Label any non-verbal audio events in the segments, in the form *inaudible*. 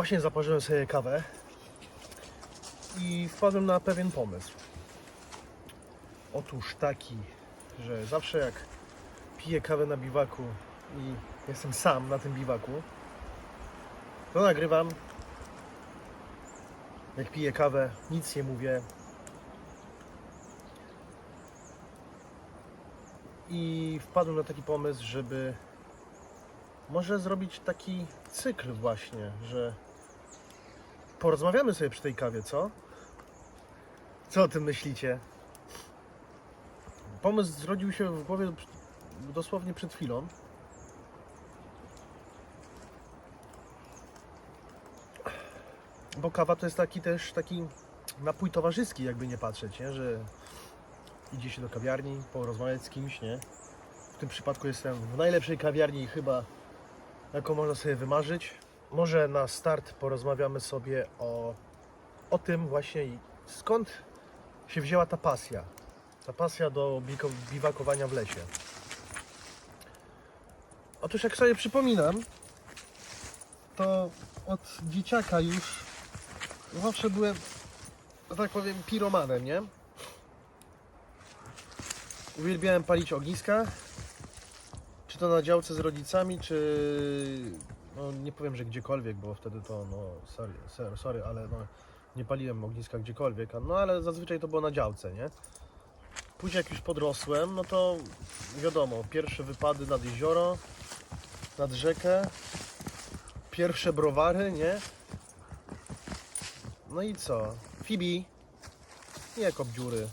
Właśnie zaparzyłem sobie kawę i wpadłem na pewien pomysł. Otóż taki, że zawsze jak piję kawę na biwaku i jestem sam na tym biwaku, to nagrywam. Jak piję kawę, nic nie mówię. I wpadłem na taki pomysł, żeby może zrobić taki cykl właśnie, że porozmawiamy sobie przy tej kawie, co? Co o tym myślicie? Pomysł zrodził się w głowie dosłownie przed chwilą. Bo kawa to jest taki też taki napój towarzyski, jakby nie patrzeć, nie? że idzie się do kawiarni, porozmawiać z kimś, nie? W tym przypadku jestem w najlepszej kawiarni chyba, jaką można sobie wymarzyć. Może na start porozmawiamy sobie o, o tym właśnie, skąd się wzięła ta pasja. Ta pasja do biwakowania w lesie. Otóż jak sobie przypominam, to od dzieciaka już zawsze byłem, że tak powiem, piromanem, nie? Uwielbiałem palić ogniska, czy to na działce z rodzicami, czy no nie powiem, że gdziekolwiek, bo wtedy to no sorry, sorry, sorry ale no nie paliłem ogniska gdziekolwiek, no ale zazwyczaj to było na działce, nie? Później jak już podrosłem, no to wiadomo, pierwsze wypady nad jezioro, nad rzekę, pierwsze browary, nie? No i co? Fibi, nie kop dziury.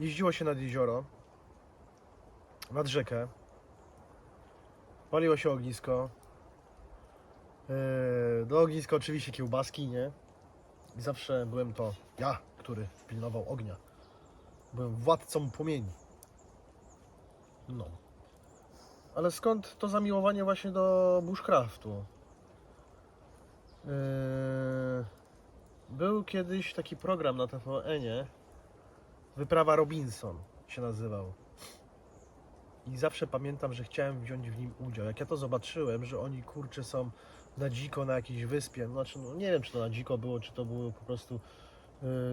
Jeździło się nad jezioro, nad rzekę, paliło się ognisko. Yy, Do ogniska oczywiście kiełbaski, nie? I zawsze byłem to ja, który pilnował ognia. Byłem władcą płomieni. No. Ale skąd to zamiłowanie właśnie do bushcraftu? Yy, Był kiedyś taki program na TVN-ie, Wyprawa Robinson się nazywał. I zawsze pamiętam, że chciałem wziąć w nim udział. Jak ja to zobaczyłem, że oni kurczę są na dziko na jakiejś wyspie, znaczy no, nie wiem czy to na dziko było, czy to było po prostu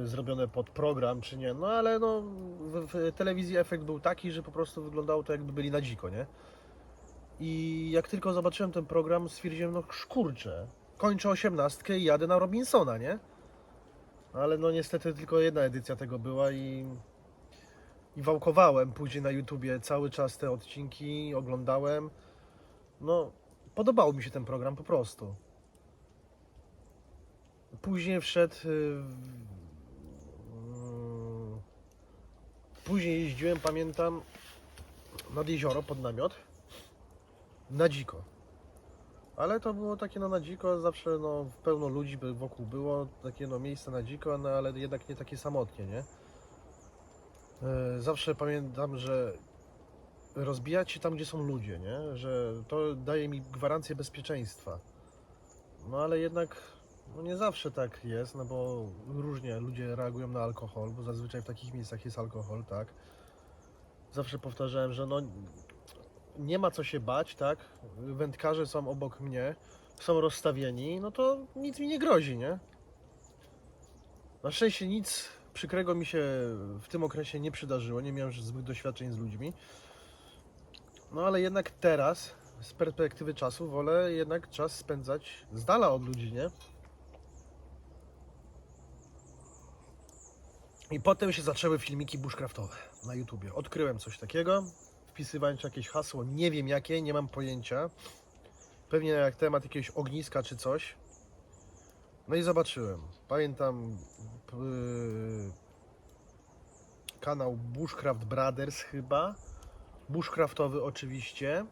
y, zrobione pod program, czy nie. No ale no w, w telewizji efekt był taki, że po prostu wyglądało to jakby byli na dziko, nie? I jak tylko zobaczyłem ten program, stwierdziłem, no kurczę, kończę osiemnastkę i jadę na Robinsona, nie? Ale no niestety tylko jedna edycja tego była i, i wałkowałem później na YouTubie cały czas te odcinki, oglądałem. No, podobał mi się ten program po prostu. Później wszedł. y, mm, Później jeździłem, pamiętam, nad jezioro pod namiot. Na dziko. Ale to było takie no na dziko, zawsze no pełno ludzi wokół było, takie no miejsce na dziko, no ale jednak nie takie samotnie, nie? E, Zawsze pamiętam, że rozbijać się tam, gdzie są ludzie, nie? Że to daje mi gwarancję bezpieczeństwa. No ale jednak no nie zawsze tak jest, no bo różnie ludzie reagują na alkohol, bo zazwyczaj w takich miejscach jest alkohol, tak? Zawsze powtarzałem, że no nie ma co się bać, tak? Wędkarze są obok mnie, są rozstawieni, no to nic mi nie grozi, nie? Na szczęście nic przykrego mi się w tym okresie nie przydarzyło, nie miałem złych doświadczeń z ludźmi. No ale jednak teraz, z perspektywy czasu, wolę jednak czas spędzać z dala od ludzi, nie? I potem się zaczęły filmiki bushcraftowe na YouTubie. Odkryłem coś takiego, wpisywałem czy jakieś hasło, nie wiem jakie, nie mam pojęcia. Pewnie jak temat jakiegoś ogniska czy coś. No i zobaczyłem. Pamiętam yy, kanał Bushcraft Brothers chyba. Bushcraftowy oczywiście.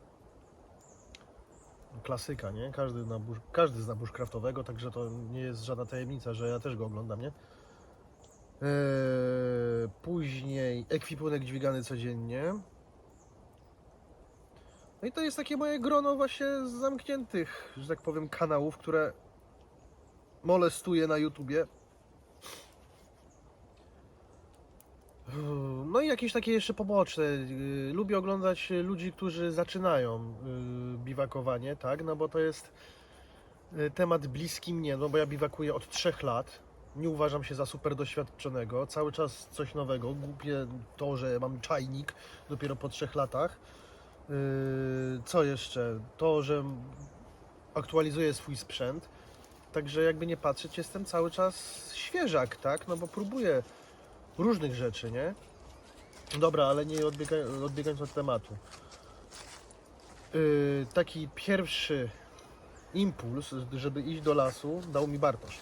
Klasyka, nie? Każdy, na bush, każdy zna bushcraftowego, także to nie jest żadna tajemnica, że ja też go oglądam, nie? Eee, później ekwipunek dźwigany codziennie. No i to jest takie moje grono właśnie zamkniętych, że tak powiem, kanałów, które molestuję na YouTubie. No i jakieś takie jeszcze poboczne. Yy, Lubię oglądać ludzi, którzy zaczynają yy, biwakowanie, tak? No bo to jest Y, Temat bliski mnie, no bo ja biwakuję od trzech lat. Nie uważam się za super doświadczonego. Cały czas coś nowego. Głupie to, że mam czajnik dopiero po trzech latach. Co jeszcze? To, że aktualizuję swój sprzęt. Także jakby nie patrzeć, jestem cały czas świeżak, tak? No bo próbuję różnych rzeczy, nie? Dobra, ale nie odbiegaj, odbiegając od tematu. Yy, taki pierwszy impuls, żeby iść do lasu, dał mi Bartosz.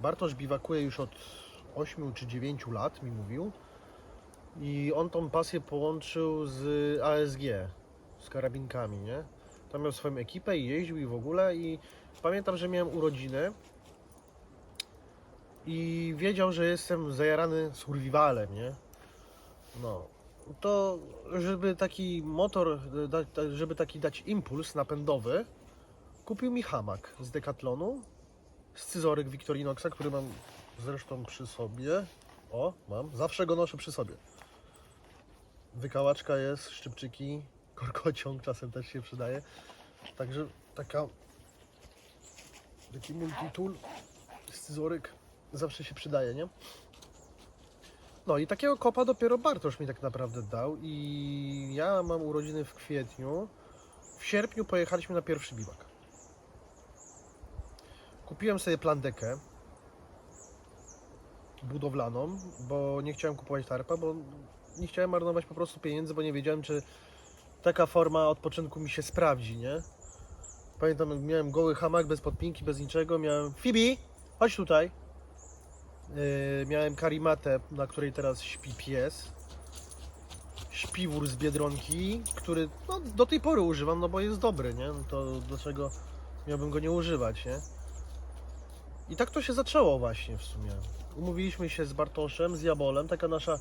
Bartosz biwakuje już od 8 czy 9 lat, mi mówił. I on tą pasję połączył z ASG, z karabinkami, nie? Tam miał swoją ekipę i jeździł i w ogóle. I pamiętam, że miałem urodziny. I wiedział, że jestem zajarany survivalem, nie? No. To, żeby taki motor, żeby taki dać impuls napędowy, kupił mi hamak z Decathlonu, scyzoryk Victorinoxa, który mam zresztą przy sobie. O, mam. Zawsze go noszę przy sobie. Wykałaczka jest, szczypczyki, *laughs* korkociąg czasem też się przydaje. Także taka taki multitool, scyzoryk zawsze się przydaje, nie? No i takiego kopa dopiero Bartosz mi tak naprawdę dał i ja mam urodziny w kwietniu. W sierpniu pojechaliśmy na pierwszy biwak. Kupiłem sobie plandekę budowlaną, bo nie chciałem kupować tarpa, bo nie chciałem marnować po prostu pieniędzy, bo nie wiedziałem, czy taka forma odpoczynku mi się sprawdzi, nie? Pamiętam, miałem goły hamak bez podpinki, bez niczego, miałem... Fibi, chodź tutaj. Yy, miałem karimatę, na której teraz śpi pies. Śpiwór z Biedronki, który no, do tej pory używam, no bo jest dobry, nie? No to dlaczego miałbym go nie używać, nie? I tak to się zaczęło właśnie w sumie. Umówiliśmy się z Bartoszem, z Jabolem, taka nasza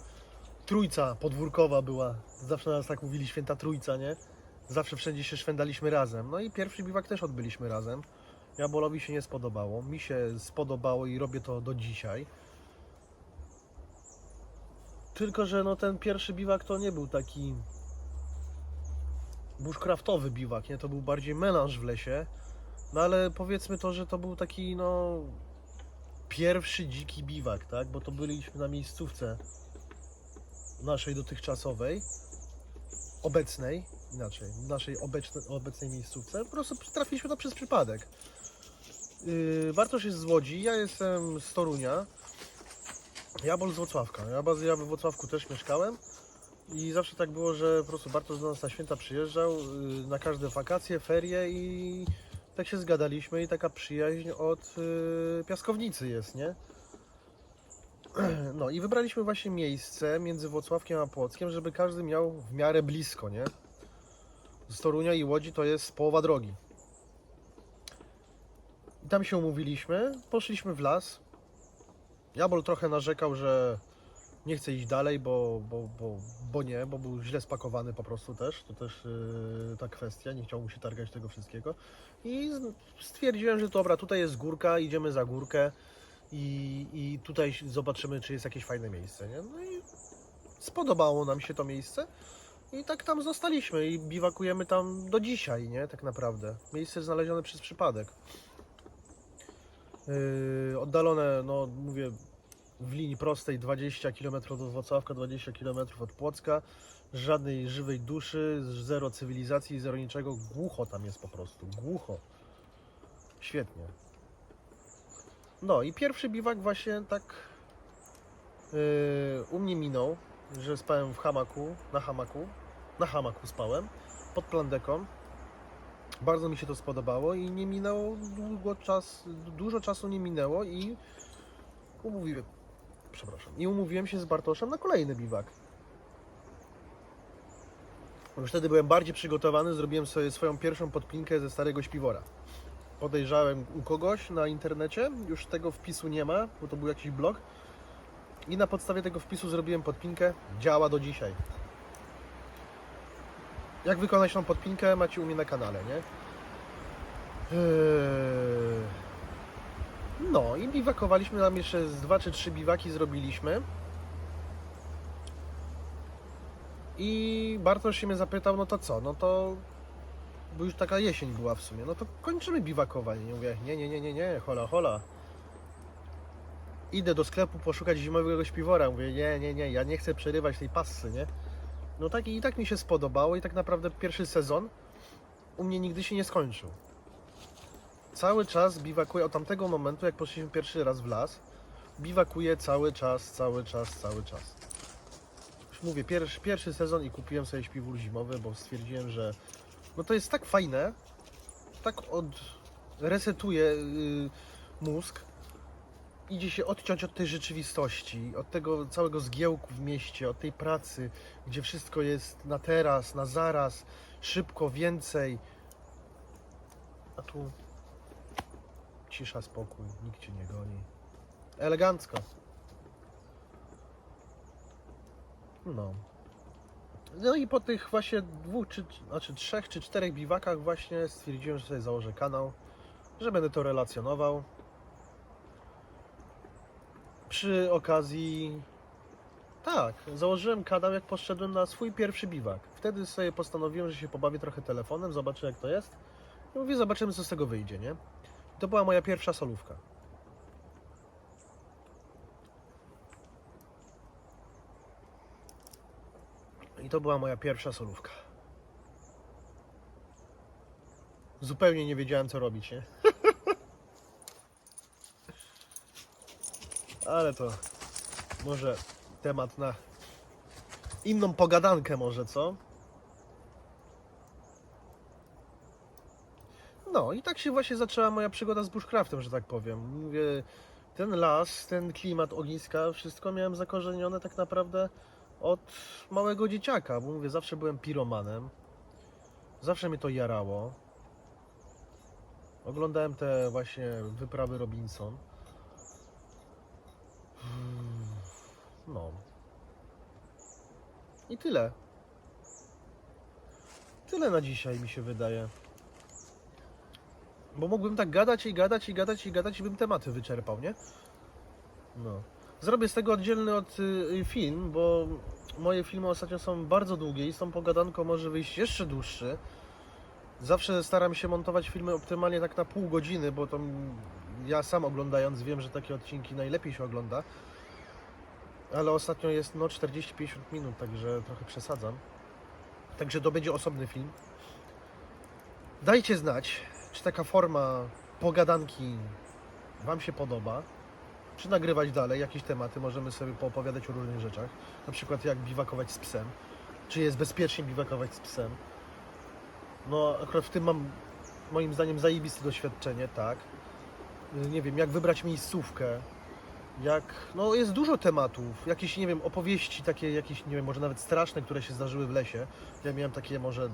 trójca podwórkowa była. Zawsze nas tak mówili święta trójca, nie? Zawsze wszędzie się szwendaliśmy razem. No i pierwszy biwak też odbyliśmy razem. Jabolowi się nie spodobało, mi się spodobało i robię to do dzisiaj. Tylko, że no ten pierwszy biwak to nie był taki bushcraftowy biwak, nie? To był bardziej melanż w lesie. No ale powiedzmy to, że to był taki no pierwszy dziki biwak, tak? Bo to byliśmy na miejscówce naszej dotychczasowej, obecnej, inaczej, naszej obecne, obecnej miejscówce. Po prostu trafiliśmy tam przez przypadek. Yy, Bartosz jest z Łodzi, ja jestem z Torunia. Jabol z Włocławka. Ja, baz- ja we Włocławku też mieszkałem. I zawsze tak było, że po prostu Bartosz do nas na święta przyjeżdżał, yy, na każde wakacje, ferie i tak się zgadaliśmy i taka przyjaźń od yy, piaskownicy jest, nie? *clears throat* No i wybraliśmy właśnie miejsce między Włocławkiem a Płockiem, żeby każdy miał w miarę blisko, nie? Z Torunia i Łodzi to jest połowa drogi. I tam się umówiliśmy, poszliśmy w las. Jabol trochę narzekał, że nie chce iść dalej, bo, bo, bo, bo nie, bo był źle spakowany po prostu też. To też yy, ta kwestia, nie chciał mu się targać tego wszystkiego. I stwierdziłem, że dobra, tutaj jest górka, idziemy za górkę i, i tutaj zobaczymy, czy jest jakieś fajne miejsce. Nie? No i spodobało nam się to miejsce. I tak tam zostaliśmy i biwakujemy tam do dzisiaj, nie? Tak naprawdę. Miejsce znalezione przez przypadek. Yy, oddalone, no mówię, w linii prostej 20 km od Wrocławka, 20 km od Płocka. Żadnej żywej duszy, zero cywilizacji, zero niczego. Głucho tam jest po prostu. Głucho. Świetnie. No i pierwszy biwak właśnie tak yy, u mnie minął, że spałem w hamaku, na hamaku, na hamaku spałem, pod plandeką. Bardzo mi się to spodobało i nie minęło długo czas, dużo czasu nie minęło i umówiłem, przepraszam, i umówiłem się z Bartoszem na kolejny biwak. Już wtedy byłem bardziej przygotowany, zrobiłem sobie swoją pierwszą podpinkę ze starego śpiwora. Podejrzałem u kogoś na internecie, już tego wpisu nie ma, bo to był jakiś blog. I na podstawie tego wpisu zrobiłem podpinkę, działa do dzisiaj. Jak wykonać tą podpinkę macie u mnie na kanale, nie? Eee, No i biwakowaliśmy tam jeszcze z dwa czy trzy biwaki zrobiliśmy. I Bartosz się mnie zapytał, no to co? No to bo już taka jesień była w sumie, no to kończymy biwakowanie. Nie mówię, nie, nie, nie, nie, nie, hola, hola. Idę do sklepu poszukać zimowego śpiwora. Mówię, nie, nie, nie, ja nie chcę przerywać tej passy, nie? No tak i tak mi się spodobało i tak naprawdę pierwszy sezon u mnie nigdy się nie skończył. Cały czas biwakuję od tamtego momentu, jak poszliśmy pierwszy raz w las. Biwakuję cały czas, cały czas, cały czas. Już mówię, pierwszy, pierwszy sezon i kupiłem sobie śpiwór zimowy, bo stwierdziłem, że no to jest tak fajne, tak od resetuje yy, mózg. Idzie się odciąć od tej rzeczywistości, od tego całego zgiełku w mieście, od tej pracy, gdzie wszystko jest na teraz, na zaraz, szybko, więcej. A tu cisza, spokój, nikt cię nie goni. Elegancko. No. No i po tych właśnie dwóch, czy, znaczy trzech czy czterech biwakach właśnie stwierdziłem, że sobie założę kanał, że będę to relacjonował. Przy okazji tak, założyłem kanał jak poszedłem na swój pierwszy biwak. Wtedy sobie postanowiłem, że się pobawię trochę telefonem, zobaczę jak to jest. I mówię, zobaczymy co z tego wyjdzie, nie? I to była moja pierwsza solówka. I to była moja pierwsza solówka. Zupełnie nie wiedziałem co robić, nie? *laughs* Ale to może temat na inną pogadankę może, co? No i tak się właśnie zaczęła moja przygoda z bushcraftem, że tak powiem. Mówię, ten las, ten klimat ogniska, wszystko miałem zakorzenione tak naprawdę od małego dzieciaka, bo mówię, zawsze byłem piromanem. Zawsze mnie to jarało. Oglądałem te właśnie wyprawy Robinson. No. I tyle. Tyle na dzisiaj mi się wydaje. Bo mógłbym tak gadać i gadać i gadać i gadać i bym tematy wyczerpał, nie? No. Zrobię z tego oddzielny od y, film, bo moje filmy ostatnio są bardzo długie i z tą pogadanką może wyjść jeszcze dłuższy. Zawsze staram się montować filmy optymalnie tak na pół godziny, bo to ja sam oglądając wiem, że takie odcinki najlepiej się ogląda. Ale ostatnio jest no 40-50 minut, także trochę przesadzam. Także to będzie osobny film. Dajcie znać, czy taka forma pogadanki Wam się podoba. Czy nagrywać dalej jakieś tematy, możemy sobie poopowiadać o różnych rzeczach. Na przykład jak biwakować z psem. Czy jest bezpiecznie biwakować z psem. No akurat w tym mam moim zdaniem zajebiste doświadczenie, tak. Nie wiem, jak wybrać miejscówkę. Jak, no jest dużo tematów, jakieś, nie wiem, opowieści takie, jakieś, nie wiem, może nawet straszne, które się zdarzyły w lesie. Ja miałem takie może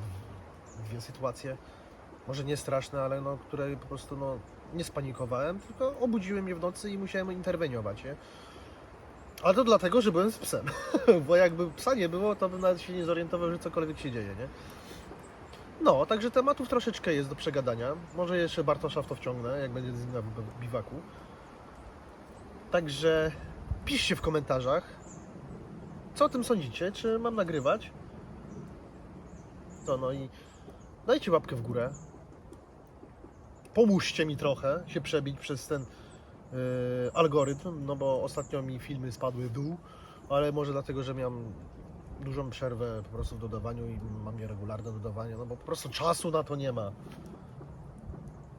dwie sytuacje, może nie straszne, ale no, które po prostu, no, nie spanikowałem, tylko obudziłem je w nocy i musiałem interweniować, nie? Ale to dlatego, że byłem z psem, *laughs* bo jakby psa nie było, to bym nawet się nie zorientował, że cokolwiek się dzieje, nie? No, także tematów troszeczkę jest do przegadania. Może jeszcze Bartosza w to wciągnę, jak będzie z nim na bi- biwaku. Także piszcie w komentarzach, co o tym sądzicie, czy mam nagrywać. To no i dajcie łapkę w górę. Pomóżcie mi trochę się przebić przez ten yy, algorytm, no bo ostatnio mi filmy spadły w dół, ale może dlatego, że miałem dużą przerwę po prostu w dodawaniu i mam nieregularne dodawanie, no bo po prostu czasu na to nie ma.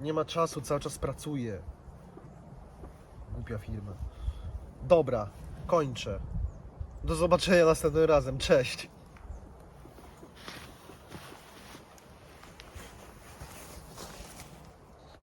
Nie ma czasu, cały czas pracuję. Głupia firma. Dobra, kończę. Do zobaczenia następnym razem. Cześć.